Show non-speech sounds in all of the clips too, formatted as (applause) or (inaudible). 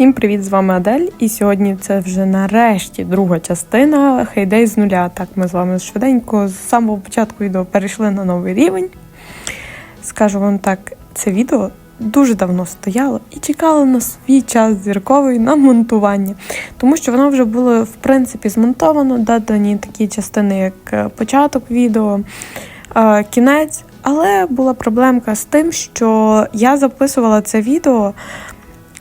Всім привіт! З вами Адель. І сьогодні це вже нарешті друга частина Хейдей з нуля. Так, ми з вами швиденько з самого початку відео перейшли на новий рівень. Скажу вам так, це відео дуже давно стояла і чекала на свій час зірковий на монтування. Тому що воно вже було в принципі змонтовано, додані такі частини, як е, початок відео, е, кінець. Але була проблемка з тим, що я записувала це відео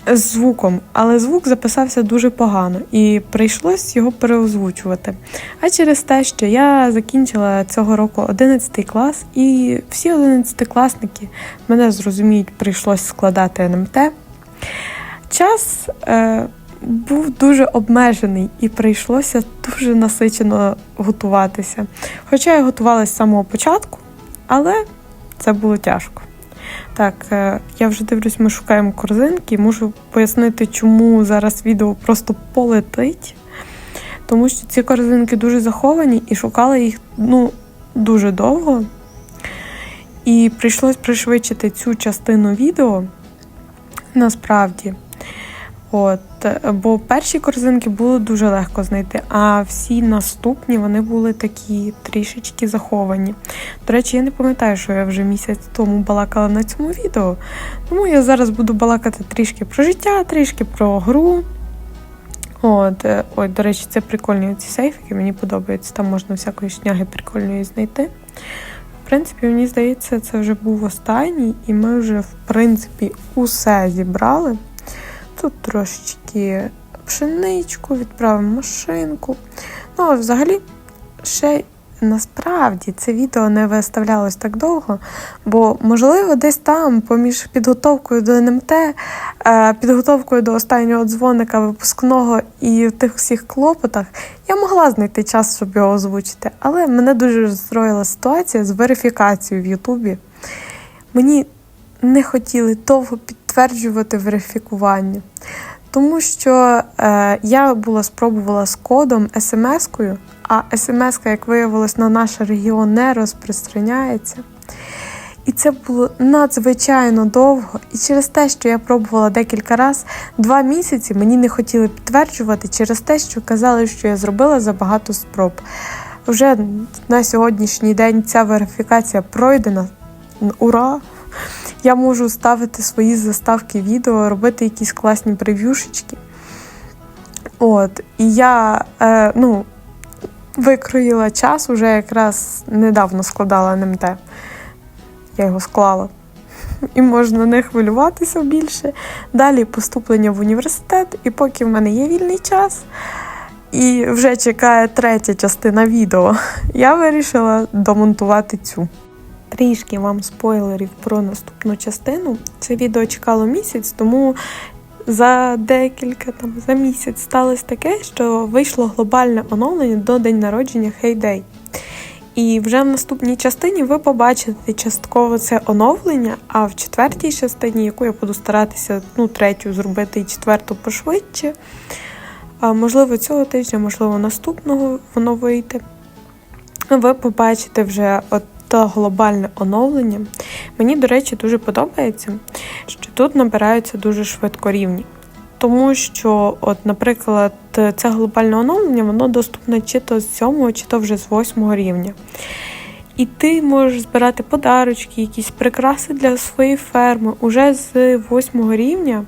з звуком, але звук записався дуже погано і прийшлось його переозвучувати. А через те, що я закінчила цього року 11 клас, і всі 11-класники мене зрозуміють, прийшлось складати НМТ. Час е, був дуже обмежений і прийшлося дуже насичено готуватися. Хоча я готувалася з самого початку, але це було тяжко. Так, е, я вже дивлюсь, ми шукаємо корзинки. Можу пояснити, чому зараз відео просто полетить. Тому що ці корзинки дуже заховані і шукала їх ну, дуже довго. І прийшлось пришвидшити цю частину відео насправді. От, бо перші корзинки було дуже легко знайти, а всі наступні вони були такі трішечки заховані. До речі, я не пам'ятаю, що я вже місяць тому балакала на цьому відео. Тому я зараз буду балакати трішки про життя, трішки про гру. От, е, Ой, до речі, це прикольні ці сейфики, мені подобаються. Там можна всякої шняги прикольної знайти. В принципі, мені здається, це вже був останній, і ми вже, в принципі, усе зібрали. Тут трошечки пшеничку, відправимо машинку. Ну, а взагалі, ще насправді це відео не виставлялось так довго, бо, можливо, десь там, поміж підготовкою до НМТ, е, підготовкою до останнього дзвоника випускного і в тих всіх клопотах, я могла знайти час, щоб його озвучити. Але мене дуже розстроїла ситуація з верифікацією в Ютубі. Мені не хотіли довго підтверджувати верифікування. Тому що е, я була спробувала з кодом смс-кою, а смс, як виявилось, на наш регіон не розпространяється. І це було надзвичайно довго. І через те, що я пробувала декілька разів, два місяці мені не хотіли підтверджувати через те, що казали, що я зробила забагато спроб. Вже на сьогоднішній день ця верифікація пройдена. Ура! Я можу ставити свої заставки відео, робити якісь класні прев'юшечки. От, І я е, ну, викроїла час, уже якраз недавно складала НМТ. Я його склала. (laughs) І можна не хвилюватися більше. Далі поступлення в університет, і поки в мене є вільний час, і вже чекає третя частина відео, (laughs) я вирішила домонтувати цю. Трішки вам спойлерів про наступну частину. Це відео чекало місяць, тому за декілька там за місяць сталося таке, що вийшло глобальне оновлення до день народження Heyday. І вже в наступній частині ви побачите частково це оновлення, а в четвертій частині, яку я буду старатися ну, третю зробити і четверту пошвидше. Можливо, цього тижня, можливо, наступного воно вийде. Ви побачите вже от та глобальне оновлення. Мені, до речі, дуже подобається, що тут набираються дуже швидко рівні. Тому що, от, наприклад, це глобальне оновлення, воно доступне чи то з 7, чи то вже з 8 рівня. І ти можеш збирати подарочки, якісь прикраси для своєї ферми уже з 8 рівня.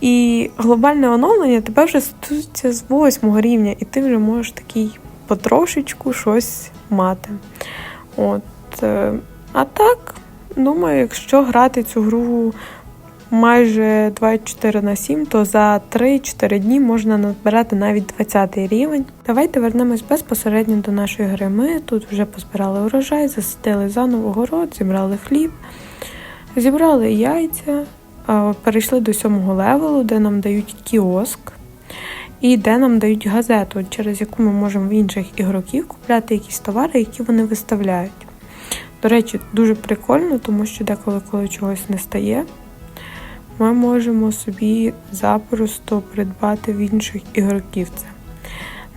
І глобальне оновлення тебе вже стосується з 8 рівня, і ти вже можеш такий потрошечку щось мати. От. е, А так, думаю, якщо грати цю гру майже 24 на 7, то за 3-4 дні можна назбирати навіть 20 рівень. Давайте вернемось безпосередньо до нашої гри. Ми тут вже позбирали урожай, засадили заново город, зібрали хліб, зібрали яйця, перейшли до сьомого левелу, де нам дають кіоск. І де нам дають газету, через яку ми можемо в інших ігроків купляти якісь товари, які вони виставляють. До речі, дуже прикольно, тому що деколи, коли чогось не стає, ми можемо собі запросто придбати в інших ігроків це.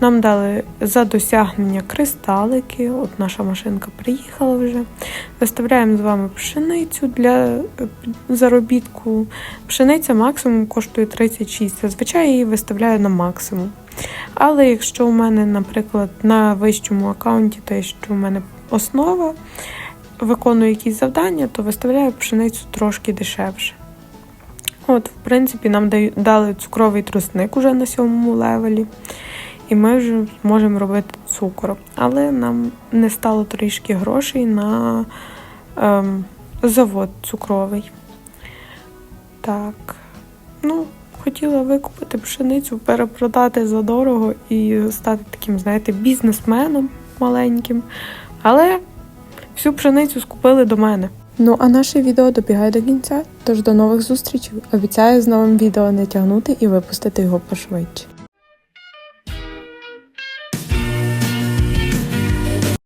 Нам дали за досягнення кристалики. От наша машинка приїхала вже. Виставляємо з вами пшеницю для е, заробітку. Пшениця максимум коштує 36. Зазвичай її виставляю на максимум. Але якщо у мене, наприклад, на вищому аккаунті, те, що у мене основа, виконую якісь завдання, то виставляю пшеницю трошки дешевше. От, в принципі, нам дали цукровий тростник уже на сьомому левелі, і ми вже можемо робити цукор. Але нам не стало трішки грошей на ем, завод цукровий. Так. Ну, хотіла викупити пшеницю, перепродати за дорого і стати таким, знаєте, бізнесменом маленьким. Але всю пшеницю скупили до мене. Ну а наше відео добігає до кінця, тож до нових зустрічей. Обіцяю з новим відео не тягнути і випустити його пошвидше.